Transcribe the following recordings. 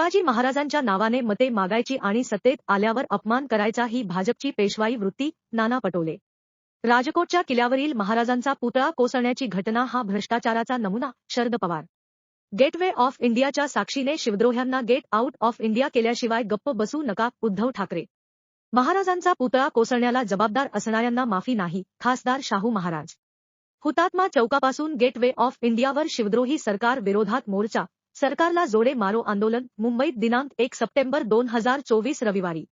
शिवाजी महाराजांच्या नावाने मते मागायची आणि सत्तेत आल्यावर अपमान करायचा ही भाजपची पेशवाई वृत्ती नाना पटोले. राजकोटच्या किल्ल्यावरील महाराजांचा पुतळा कोसळण्याची घटना हा भ्रष्टाचाराचा नमुना शरद पवार. गेटवे ऑफ इंडियाच्या साक्षीने शिवद्रोह्यांना गेट आउट ऑफ इंडिया केल्याशिवाय गप्प बसू नका उद्धव ठाकरे. महाराजांचा पुतळा कोसळण्याला जबाबदार असणाऱ्यांना माफी नाही खासदार शाहू महाराज. हुतात्मा चौकापासून गेटवे ऑफ इंडियावर शिवद्रोही सरकार विरोधात मोर्चा सरकारला जोडे मारो आंदोलन मुंबईत दिनांक एक सप्टेंबर दोन हजार चोवीस रविवारी.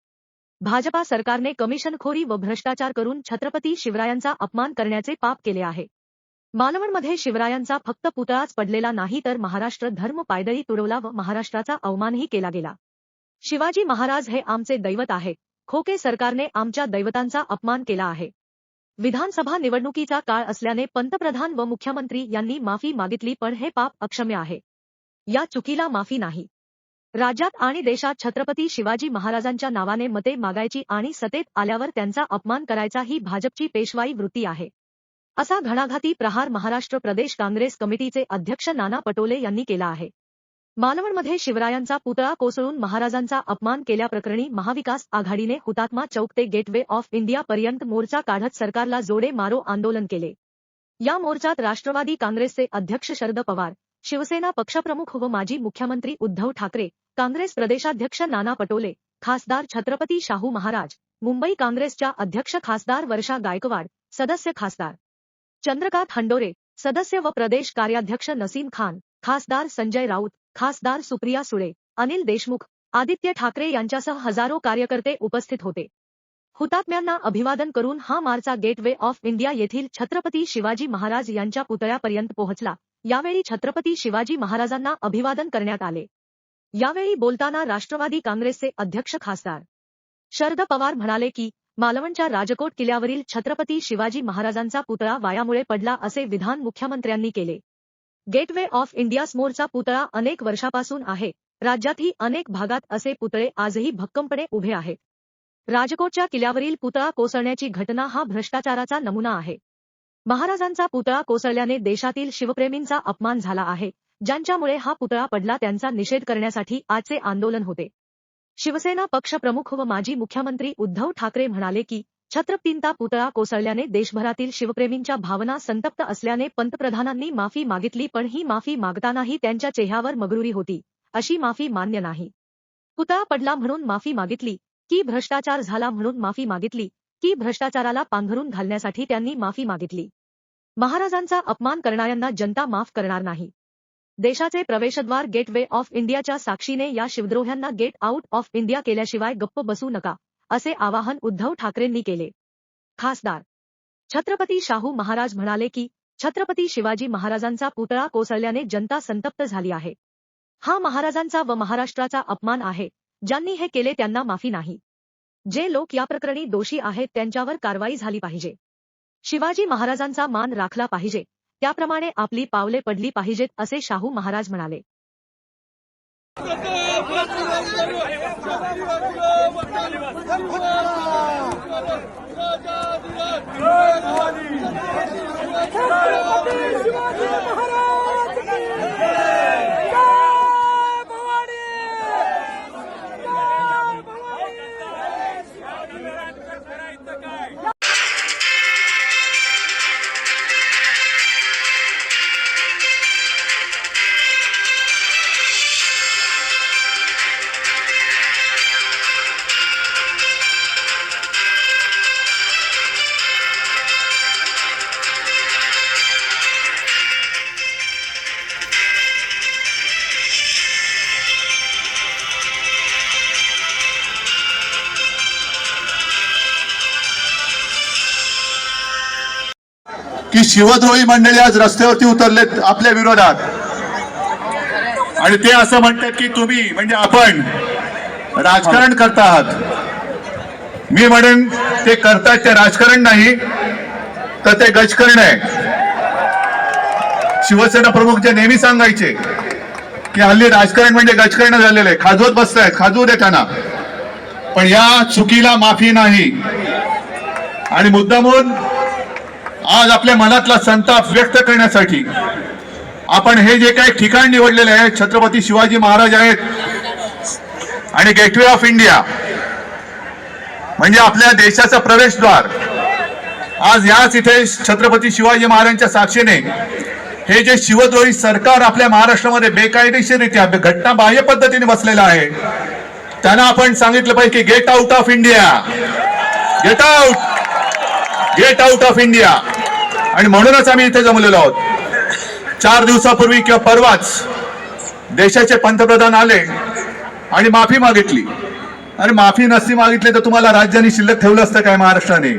भाजपा सरकारने कमिशनखोरी व भ्रष्टाचार करून छत्रपती शिवरायांचा अपमान करण्याचे पाप केले आहे. मालवणमध्ये शिवरायांचा फक्त पुतळाच पडलेला नाही तर महाराष्ट्र धर्म पायदळी तुडवला व महाराष्ट्राचा अवमानही केला गेला. शिवाजी महाराज हे आमचे दैवत आहे खोके सरकारने आमच्या दैवतांचा अपमान केला आहे. विधानसभा निवडणुकीचा काळ असल्याने पंतप्रधान व मुख्यमंत्री यांनी माफी मागितली पण हे पाप अक्षम्य आहे. या चुकीला माफी नाही. राज्यात आणि देशात छत्रपती शिवाजी महाराजांच्या नावाने मते मागायची आणि सतेत आल्यावर त्यांचा अपमान करायचा ही भाजपची पेशवाई वृत्ती आहे. असा घणाघाती प्रहार महाराष्ट्र प्रदेश काँग्रेस कमिटीचे अध्यक्ष नाना पटोले यांनी केला आहे. मालवणमध्ये शिवरायांचा पुतळा कोसळून महाराजांचा अपमान केल्याप्रकरणी महाविकास आघाडीने हुतात्मा चौक ते गेटवे ऑफ इंडियापर्यंत मोर्चा काढत सरकारला जोडे मारो आंदोलन केले. या मोर्चात राष्ट्रवादी काँग्रेसचे अध्यक्ष शरद पवार शिवसेना पक्षप्रमुख व माजी मुख्यमंत्री उद्धव ठाकरे काँग्रेस प्रदेशाध्यक्ष नाना पटोले खासदार छत्रपती शाहू महाराज मुंबई काँग्रेसच्या अध्यक्ष खासदार वर्षा गायकवाड सदस्य खासदार चंद्रकांत हंडोरे सदस्य व प्रदेश कार्याध्यक्ष नसीम खान खासदार संजय राऊत खासदार सुप्रिया सुळे अनिल देशमुख आदित्य ठाकरे यांच्यासह हजारो कार्यकर्ते उपस्थित होते. हुतात्म्यांना अभिवादन करून हा मार्चा गेटवे ऑफ इंडिया येथील छत्रपती शिवाजी महाराज यांच्या पुतळ्यापर्यंत पोहोचला. यावेळी छत्रपती शिवाजी महाराजांना अभिवादन करण्यात आले. यावेळी बोलताना राष्ट्रवादी काँग्रेसचे अध्यक्ष खासदार. शरद पवार म्हणाले की मालवणच्या राजकोट किल्ल्यावरील छत्रपती शिवाजी महाराजांचा पुतळा वायामुळे पडला असे विधान मुख्यमंत्र्यांनी केले. गेटवे ऑफ इंडिया स्मोरचा पुतळा अनेक वर्षापासून आहे. राज्यातही अनेक भागात असे पुतळे आजही भक्कमपणे उभे आहेत. राजकोटच्या किल्ल्यावरील पुतळा कोसळण्याची घटना हा भ्रष्टाचाराचा नमुना आहे. महाराजांचा पुतळा कोसळल्याने देशातील शिवप्रेमींचा अपमान झाला आहे. ज्यांच्यामुळे हा पुतळा पडला त्यांचा निषेध करण्यासाठी आजचे आंदोलन होते. शिवसेना पक्षप्रमुख व माजी मुख्यमंत्री उद्धव ठाकरे म्हणाले की छत्रपतींचा पुतळा कोसळल्याने देशभरातील शिवप्रेमींच्या भावना संतप्त असल्याने पंतप्रधानांनी माफी मागितली पण ही माफी मागतानाही त्यांच्या चेहऱ्यावर मगरुरी होती अशी माफी मान्य नाही. पुतळा पडला म्हणून माफी मागितली की भ्रष्टाचार झाला म्हणून माफी मागितली की भ्रष्टाचाराला पांघरून घालण्यासाठी त्यांनी माफी मागितली. महाराजांचा अपमान करणाऱ्यांना जनता माफ करणार नाही. देशाचे प्रवेशद्वार गेटवे ऑफ इंडियाच्या साक्षीने या शिवद्रोह्यांना गेट आउट ऑफ इंडिया केल्याशिवाय गप्प बसू नका असे आवाहन उद्धव ठाकरेंनी केले. खासदार छत्रपती शाहू महाराज म्हणाले की छत्रपती शिवाजी महाराजांचा पुतळा कोसळल्याने जनता संतप्त झाली आहे. हा महाराजांचा व महाराष्ट्राचा अपमान आहे ज्यांनी हे केले त्यांना माफी नाही. जे लोक या प्रकरणी दोषी आहेत त्यांच्यावर कारवाई झाली पाहिजे. शिवाजी महाराजांचा मान राखला पाहिजे. त्याप्रमाणे आपली पावले पडली पाहिजेत असे शाहू महाराज म्हणाले. की शिवद्रोही मंडळी आज रस्त्यावरती उतरलेत आपल्या विरोधात. आणि ते असं म्हणतात की तुम्ही म्हणजे आपण राजकारण करता आहात. मी म्हणेन ते करतात ते राजकारण नाही तर ते गजकरण आहे. शिवसेना प्रमुख जे नेहमी सांगायचे की हल्ली राजकारण म्हणजे गजकरण झालेलं आहे. खाजवत बसतायत खाजवू दे त्यांना. पण या चुकीला माफी नाही. आणि मुद्दामून आज आपल्या मनातला संताप व्यक्त करण्यासाठी आपण हे जे काही ठिकाण निवडलेले आहे छत्रपती शिवाजी महाराज आहेत आणि गेटवे ऑफ इंडिया म्हणजे आपल्या देशाचा प्रवेशद्वार. आज याच इथे छत्रपती शिवाजी महाराजांच्या साक्षीने हे जे शिवद्रोही सरकार आपल्या महाराष्ट्रामध्ये बेकायदेशीररित्या घटनाबाह्य पद्धतीने बसलेलं आहे त्यांना आपण सांगितलं पाहिजे की get out of India get out get out of India आणि म्हणूनच आम्ही इथे जमलेलो आहोत. चार दिवसापूर्वी किंवा परवाच देशाचे पंतप्रधान आले आणि माफी मागितली. आणि माफी नसती मागितली तर तुम्हाला राज्याने शिल्लक ठेवलं असतं काय महाराष्ट्राने?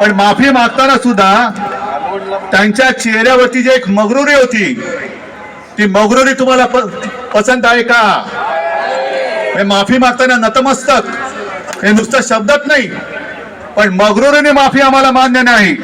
पण माफी मागताना सुद्धा त्यांच्या चेहऱ्यावरती जी एक मगरुरी होती ती मगरुरी तुम्हाला प- पसंत आहे का? हे माफी मागताना नतमस्तक हे नुसतं शब्दात नाही. पण मगरुरीने माफी आम्हाला मान्य नाही.